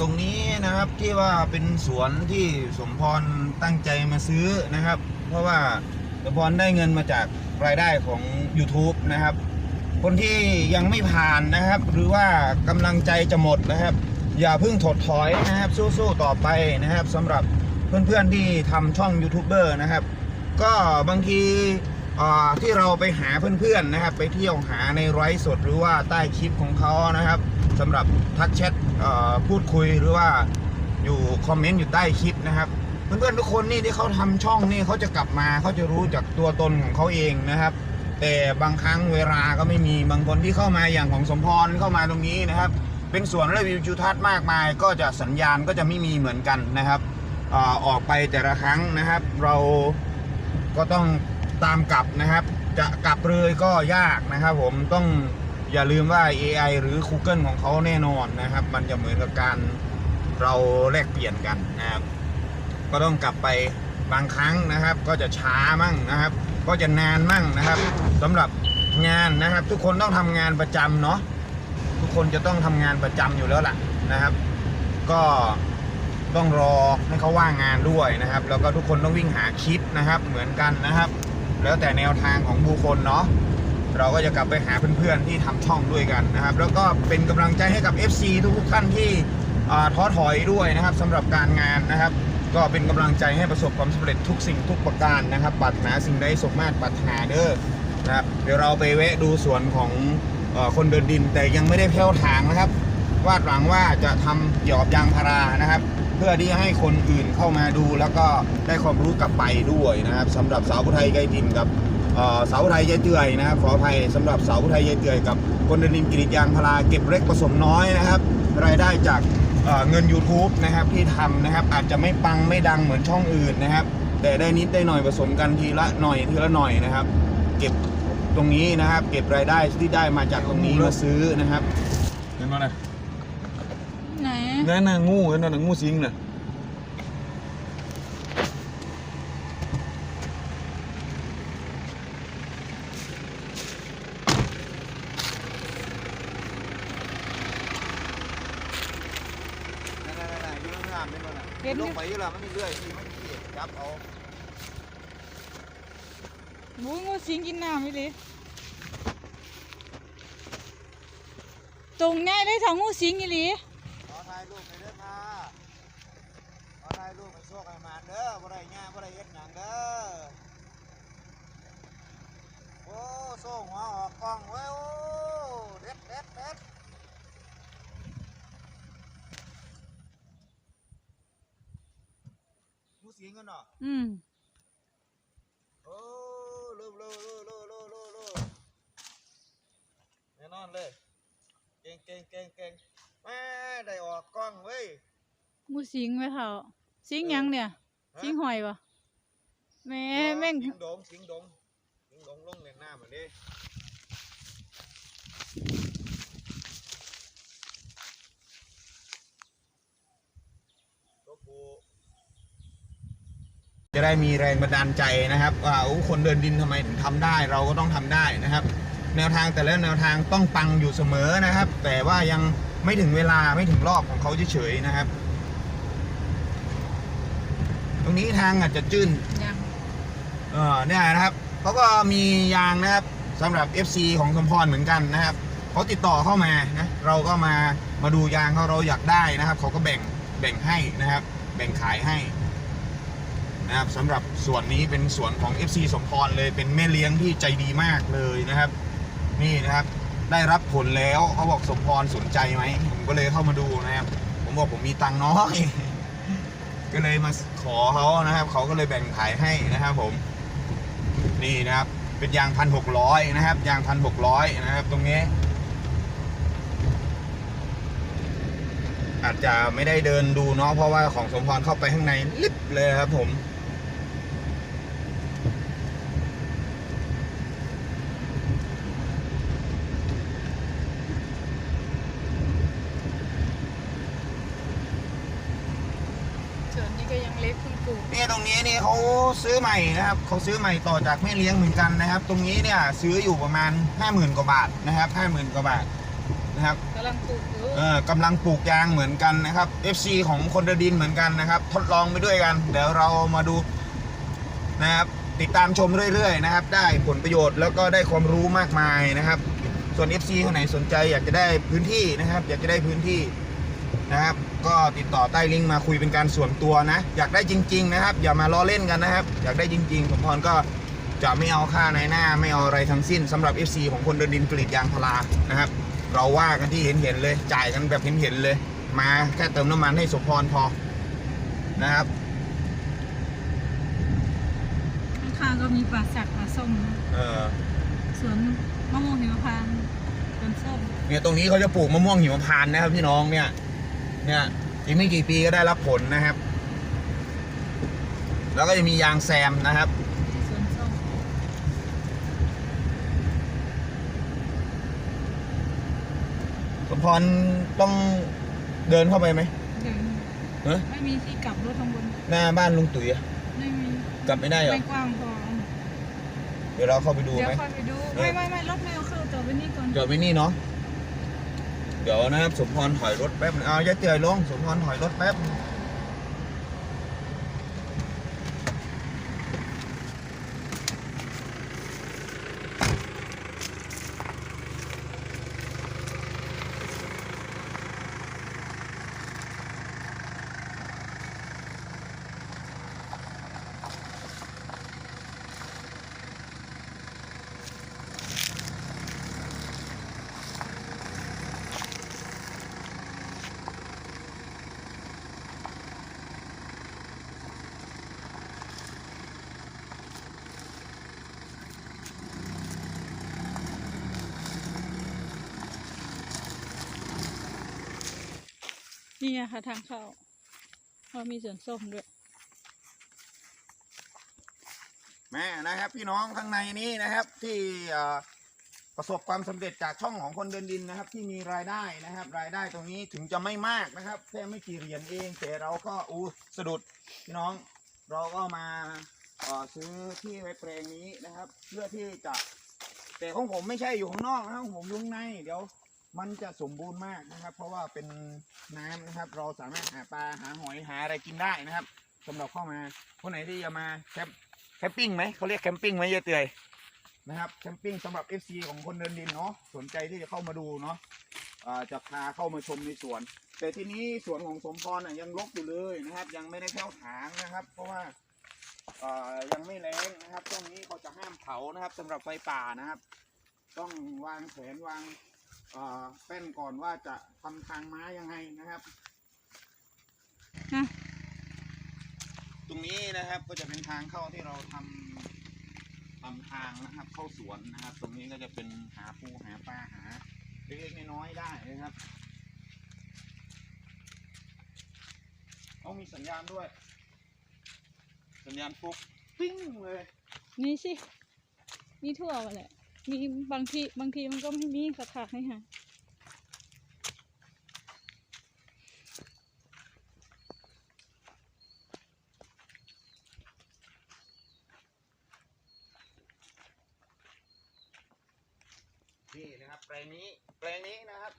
ตรงนี้นะครับที่ว่าเป็นสวนที่สมพรตั้งใจมาซื้อนะครับ เพราะว่าสมพรได้เงินมาจากรายได้ของ YouTube นะครับ คนที่ยังไม่ผ่านนะครับ หรือว่ากำลังใจจะหมดนะครับ อย่าเพิ่งถดถอยนะครับ สู้ๆต่อไปนะครับสำหรับเพื่อนๆที่ทำช่องยูทูบเบอร์นะครับ ก็บางที่ที่เราไปหาเพื่อนๆนะครับ ไปเที่ยวหาในไลฟ์สดหรือว่าใต้คลิปของเขานะครับ สำหรับทักแชทพูดคุยหรือว่าอยู่คอมเมนต์อยู่ใต้คลิปนะครับ เพื่อนๆทุกคนนี่ที่เขาทำช่องนี่เขาจะกลับมาเขาจะรู้จากตัวตนของเขาเองนะครับ แต่บางครั้งเวลาก็ไม่มีบางคนที่เข้ามาอย่างของสมพรเข้ามาตรงนี้นะครับ เป็นส่วนและวิวทิวทัศน์มากมาย ก็จะสัญญาณก็จะไม่มีเหมือนกันนะครับออออกไปแต่ละครั้งนะครับ เราก็ต้องตามกลับนะครับ จะกลับเลยก็ยากนะครับ ผมต้อง อย่าลืมว่า AI หรือ Google ของเขาแน่นอนนะครับ มันจะเหมือนกับการเราแลกเปลี่ยนกันนะครับ ก็ต้องกลับไปบางครั้งนะครับ ก็จะช้ามั่งนะครับ ก็จะนานมั่งนะครับสำหรับงานนะครับ ทุกคนต้องทำงานประจำเนาะทุกคนจะต้องทำงานประจำอยู่แล้วล่ะนะครับ ก็ต้องรอให้เขาว่างงานด้วยนะครับ แล้วก็ทุกคนต้องวิ่งหาคลิปนะครับ เหมือนกันนะครับ แล้วแต่แนวทางของบุคคลเนาะ เราก็จะกลับไปหาเพื่อนๆที่ทำช่องด้วยกันนะครับ แล้วก็เป็นกำลังใจให้กับ FC ทุกๆท่านที่ท้อถอยด้วยนะครับสำหรับการงานนะครับ ก็เป็นกำลังใจให้ประสบความสำเร็จทุกสิ่งทุกประการนะครับปรารถนาสิ่งใดสมมาตรปรารถนาเด้อนะครับเดี๋ยวเราไปแวะดูสวนของอคนเดินดินแต่ยังไม่ได้แพ้วถางนะครับ วาดหวังว่าจะทำเกี่ยวกับยางพารานะครับ เพื่อที่ให้คนอื่นเข้ามาดูแล้วก็ได้ความรู้กลับไปด้วยนะครับสำหรับสาวผู้ไทยไกลดินกับ เอ่อสาวผู้ไทยยายเตื่อยนะครับขออภัยสำหรับสาวผู้ไทยยายเตื่อยกับคนเดินดินกรีดยางพาราเก็บเล็กผสมน้อยนะครับ รายได้จากเอ่อเงิน YouTube นะครับที่ทำนะครับอาจจะไม่ปังไม่ดังเหมือนช่องอื่นนะครับ แต่ได้นิดได้หน่อยผสมกันทีละหน่อยทีละหน่อยนะครับ เก็บตรงนี้นะครับ เก็บรายได้ที่ได้มาจากตรงนี้มาซื้อนะครับเห็นไหมนะไหนนั่นน่ะงูเห็นไหมนะงูสิงน่ะ นั่นๆๆๆอยู่ข้างล่างนี่มันน่ะ เห็น อยู่ลงไปอยู่ล้วมันมีเลื่อยที่มันเกียจับเอาหมูงูสิงกินน้ำไม่เลยตรงง่ายได้ทางงูสิงอีหลีขอถ่ายรูปไปเด้อค่ะขอถ่ายรูปไปโชคให้มาเด้อบ่ได้ง่ายบ่ได้เฮ็ดหยังเด้อโอ้โซ่หัวออกกล้องเว้ยโอ้เด็ดเด็ดเด็ด มู เสียงกันเนาะอืมโอ้เริ่มเริ่มเริ่มเริ่มเริ่มเริ่มเริ่มแน่นอนเลย เก่งเก่งเก่งเก่งแม่ได้ออกกล้องเว้ยงูสิงไหมเท่าสิงหยังเนี่ยฮะสิงหอยปะแม่แม่ง สิงดงสิงดงสิงดงลงเลียงหน้าเหมือนนี้ตัวผู้ จะได้มีแรงบันดาลใจนะครับว่าโอ้คนเดินดินทำไมถึงทำได้ เราก็ต้องทำได้นะครับ แนวทางแต่ละแนวทางต้องปังอยู่เสมอนะครับ แต่ว่ายังไม่ถึงเวลาไม่ถึงรอบของเขาเฉยๆนะครับ ตรงนี้ทางอาจจะจื้นยังเออเนี่ยนะครับเขาก็มียางนะครับสำหรับ FC ของสมพรเหมือนกันนะครับเขาติดต่อเข้ามานะเราก็มามาดูยางเขาเราอยากได้นะครับเขาก็แบ่งแบ่งให้นะครับ แบ่งขายให้ นะครับสำหรับส่วนนี้เป็นส่วนของ FC สมพรเลยเป็นแม่เลี้ยงที่ใจดีมากเลยนะครับ นี่นะครับได้รับผลแล้วเขาบอกสมพรสนใจไหมผมก็เลยเข้ามาดูนะครับ ผมบอกผมมีตังค์น้อย ก็เลยมาขอเขานะครับเขาก็เลยแบ่งขายให้นะครับผมนี่นะครับ เป็นยางพันหกร้อยนะครับ ยางพันหกร้อยนะครับ ตรงนี้ อาจจะไม่ได้เดินดูเนาะเพราะว่าของสมพรเข้าไปข้างในลิบเลยครับผม ส่วนนี้ก็ยังเล็กคุณปู่ เนี่ยตรงนี้นี่เขาซื้อใหม่นะครับเขาซื้อใหม่ต่อจากแม่เลี้ยงเหมือนกันนะครับ ตรงนี้เนี่ยซื้ออยู่ประมาณห้าหมื่นกว่าบาทนะครับห้าหมื่นกว่าบาทนะครับกำลังปลูกอยู่เออกำลังปลูกยางเหมือนกันนะครับ FC ของคนเดนดินเหมือนกันนะครับ ทดลองไปด้วยกัน เดี๋ยวเรามาดูนะครับติดตามชมเรื่อยๆนะครับ ได้ผลประโยชน์แล้วก็ได้ความรู้มากมายนะครับ ส่วน FC คนไหนสนใจอยากจะได้พื้นที่นะครับ อยากจะได้พื้นที่ นะครับ ก็ติดต่อใต้ลิงก์มาคุยเป็นการส่วนตัวนะ อยากได้จริง ๆ นะครับ อย่ามาล้อเล่นกันนะครับ อยากได้จริงๆ สมพรก็จะไม่เอาค่าในหน้า ไม่เอาอะไรทั้งสิ้นสำหรับ FC ของคนเดินดินกรีดยางพารานะครับ เราว่ากันที่เห็นๆเลย จ่ายกันแบบเห็นๆเลย มาแค่เติมน้ำมันให้สมพรพอนะครับข้างๆก็มีป่าสักป่าส้มนะเออสวนมะม่วงหิมพานต์สวนส้มเนี่ยตรงนี้เขาจะปลูกมะม่วงหิมพานต์นะครับพี่น้องเนี่ย เนี่ยอีกไม่กี่ปีก็ได้รับผลนะครับ แล้วก็จะมียางแซมนะครับสวนส้มสมพรต้องเดินเข้าไปไหมเดินเฮ้ยไม่มีที่กลับรถข้างบน หน้าบ้านลุงตุ๋ยอะไม่มี กลับไม่ได้เหรอ ไม่กว้างพอ เดี๋ยวเราเข้าไปดูเดี๋ยวไหมค่อยไปดูเออไม่ไม่ไม่รถไม่เอาเข้าต่อไปนี่ก่อนเดี๋ยวไปนี่เนาะ เดี๋ยวนะครับสมพรถอยรถแป๊บนึงเอาย้าเตยลงสมพรถอยรถแป๊บ นึงนี่อะค่ะทางเข้าเรามีสวนส้มด้วยแม่นะครับ พี่น้องข้างในนี้นะครับ ที่ประสบความสำเร็จจากช่องของคนเดินดินนะครับ ที่มีรายได้นะครับ รายได้ตรงนี้ถึงจะไม่มากนะครับแค่ไม่กี่เหรียญเองแต่เราก็อู้สะดุดพี่น้องเราก็มาซื้อที่ไว้แปลงนี้นะครับ เพื่อที่จะแต่ของผมไม่ใช่อยู่ข้างนอกนะครับของผมอยู่ข้างในเดี๋ยว มันจะสมบูรณ์มากนะครับ เพราะว่าเป็นน้ำนะครับ เราสามารถหาปลาหาหอยหาอะไรกินได้นะครับสำหรับเข้ามาคนไหนที่จะมาแคมป์แคมปิ้งไหมเขาเรียกแคมปิ้งไหมเยายเตยนะครับแคมปิ้งสำหรับ FC ของคนเดินดินเนาะสนใจที่จะเข้ามาดูเนาะจะพาเข้ามาชมในสวน แต่ที่นี้สวนของสมพรยังรกอยู่เลยนะครับ ยังไม่ได้แถวถางนะครับ เพราะว่าเอยังไม่แรงนะครับช่วงนี้เขาจะห้ามเผานะครับสำหรับไฟป่านะครับ ต้องวางแผนวาง เอ่อแป้นก่อนว่าจะทำทางม้ายังไงนะครับฮะตรงนี้นะครับก็จะเป็นทางเข้าที่เราทำทำทางนะครับ เข้าสวนนะครับ ตรงนี้ก็จะเป็นหาปูหาปลาหาเล็กๆน้อยๆได้นะครับต้องมีสัญญาณด้วย สัญญาณปุ๊บปิ้งเลย นี่สิมีทั่วไปแหละ มีบางทีบางทีมันก็ไม่มีสักขาให้หานี่นะครับแปลงนี้แปลงนี้นะครับ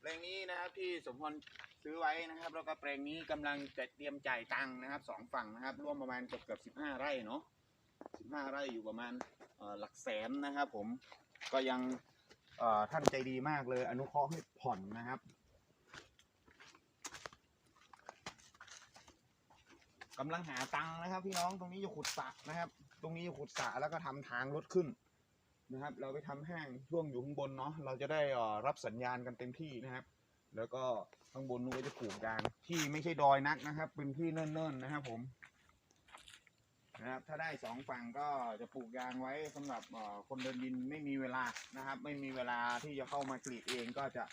แปลงนี้นะครับที่สมพรซื้อไว้นะครับ แล้วก็แปลงนี้กำลังจะเตรียมจ่ายตังค์นะครับสองฝั่งนะครับร่วมประมาณเกือบเกือบสิบห้าไร่เนาะสิบห้าไร่อยู่ประมาณ หลักแสนนะครับผมก็ยังท่านใจดีมากเลย อนุเคราะห์ให้ผ่อนนะครับกำลังหาตังค์นะครับ พี่น้องตรงนี้จะขุดสระนะครับ ตรงนี้จะขุดสระแล้วก็ทำทางรถขึ้นนะครับ เราไปทำห้างช่วงอยู่ข้างบนเนาะเราจะได้รับสัญญาณกันเต็มที่นะครับ แล้วก็ข้างบนนู้นก็จะปลูกยางที่ไม่ใช่ดอยนักนะครับ เป็นที่เนิ่นๆนะครับผม นะครับ ถ้าได้สองฝั่งก็จะปลูกยางไว้สำหรับเอ่อคนเดินดินไม่มีเวลานะครับ ไม่มีเวลาที่จะเข้ามากรีดเองก็จะ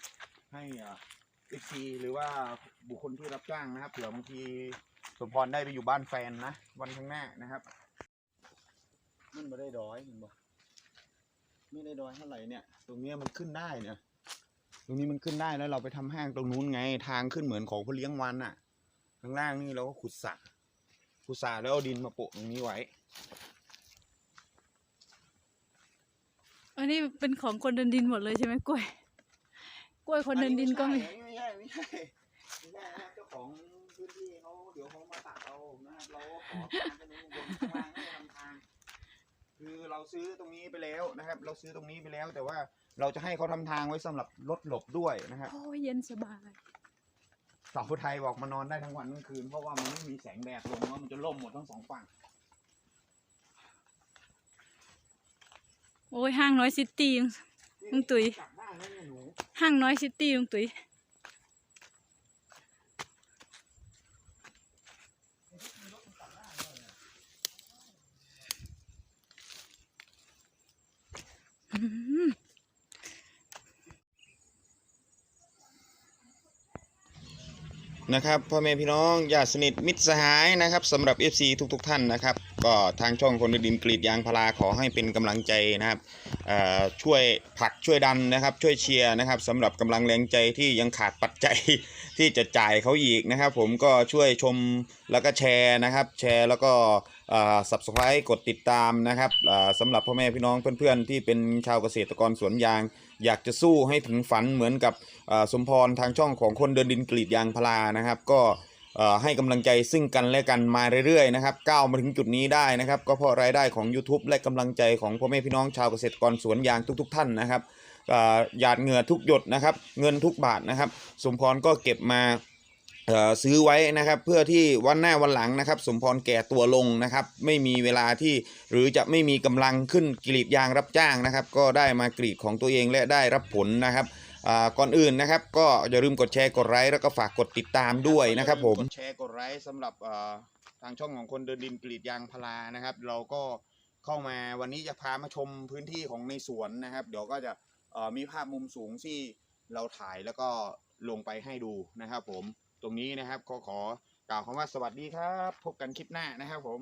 ให้เอ่อฟซีหรือว่าบุคคลที่รับจ้างนะครับเผื่อบางทีสมพรได้ไปอยู่บ้านแฟนนะ วันข้างหน้านะครับ มันไม่ได้ดอยเห็นบ่ไม่ได้ดอยเท่าไหร่เนี่ย ตรงเนี้ยมันขึ้นได้เนี่ย ตรงนี้มันขึ้นได้แล้วเราไปทำห้างตรงนู้นไง ทางขึ้นเหมือนของพ่อเลี้ยงวันอะข้างล่างนี่เราก็ขุดสระ ขุดสระแล้วเอาดินมาโปะตรงนี้ไว้ อันนี้เป็นของคนเดินดินหมดเลยใช่ไหมกล้วย กล้วยคนเดินดินก็มี ไม่ใช่ไม่ใช่ไม่ใช่นะครับเจ้าของพื้นที่เขาเดี๋ยวเขามาตัดเอานะครับเราก็ขอทางกันบนข้างล่างให้ทำทาง คือเราซื้อตรงนี้ไปแล้วนะครับ เราซื้อตรงนี้ไปแล้ว แต่ว่าเราจะให้เขาทำทางไว้สำหรับรถหลบด้วยนะครับ โอ้ยเย็นสบาย สาวไทยบอกมานอนได้ทั้งวันทั้งคืน เพราะว่ามันไม่มีแสงแดดลงแล้วมันจะล่มหมดทั้งสองฝั่ง โอ้ยห้างน้อยซิตี้ลุงตุ๋ย จับได้แล้วเนี่ยหนู ห้างน้อยซิตี้ลุงตุ๋ย นะครับพ่อแม่พี่น้องญาติสนิทมิตรสหายนะครับสำหรับ FC ทุกๆทท่านนะครับ ก็ทางช่องคนดินกรีดยางพาราขอให้เป็นกำลังใจนะครับช่วยผลักช่วยดันนะครับ ช่วยเชียร์นะครับสำหรับกำลังแรงใจที่ยังขาดปัจจัย ที่จะจ่ายเขาอีกนะครับ ผมก็ช่วยชมแล้วก็แชร์นะครับ แชร์แล้วก็อ่อ subscribe กดติดตามนะครับสำหรับพ่อแม่พี่น้องเพื่อนๆ ที่เป็นชาวเกษตรกรสวนยาง อยากจะสู้ให้ถึงฝันเหมือนกับสมพรทางช่องของคนเดินดินกรีดยางพารานะครับ ก็ ให้กำลังใจซึ่งกันและกันมาเรื่อยๆนะครับก้าวมาถึงจุดนี้ได้นะครับ ก็เพราะรายได้ของ YouTube และกำลังใจของพ่อแม่พี่น้องชาวเกษตรกรสวนยางทุก ๆ ท่านนะครับเอ่อหยาดเหงื่อทุกหยดนะครับ เงินทุกบาทนะครับ สมพรก็เก็บมาเอ่อซื้อไว้นะครับเพื่อที่วันหน้าวันหลังนะครับ สมพรแก่ตัวลงนะครับ ไม่มีเวลาที่หรือจะไม่มีกำลังขึ้นกรีดยางรับจ้างนะครับ ก็ได้มากรีดของตัวเองและได้รับผลนะครับ ก่อนอื่นนะครับ ก็อย่าลืมกดแชร์กดไลค์แล้วก็ฝากกดติดตามด้วยนะครับผมกดแชร์กดไลค์สำหรับทางช่องของคนเดินดินกรีดยางพารานะครับ เราก็เข้ามาวันนี้จะพามาชมพื้นที่ของในสวนนะครับ เดี๋ยวก็จะมีภาพมุมสูงที่เราถ่ายแล้วก็ลงไปให้ดูนะครับ ผมตรงนี้นะครับก็ขอกล่าวคำว่าสวัสดีครับ พบกันคลิปหน้านะครับผม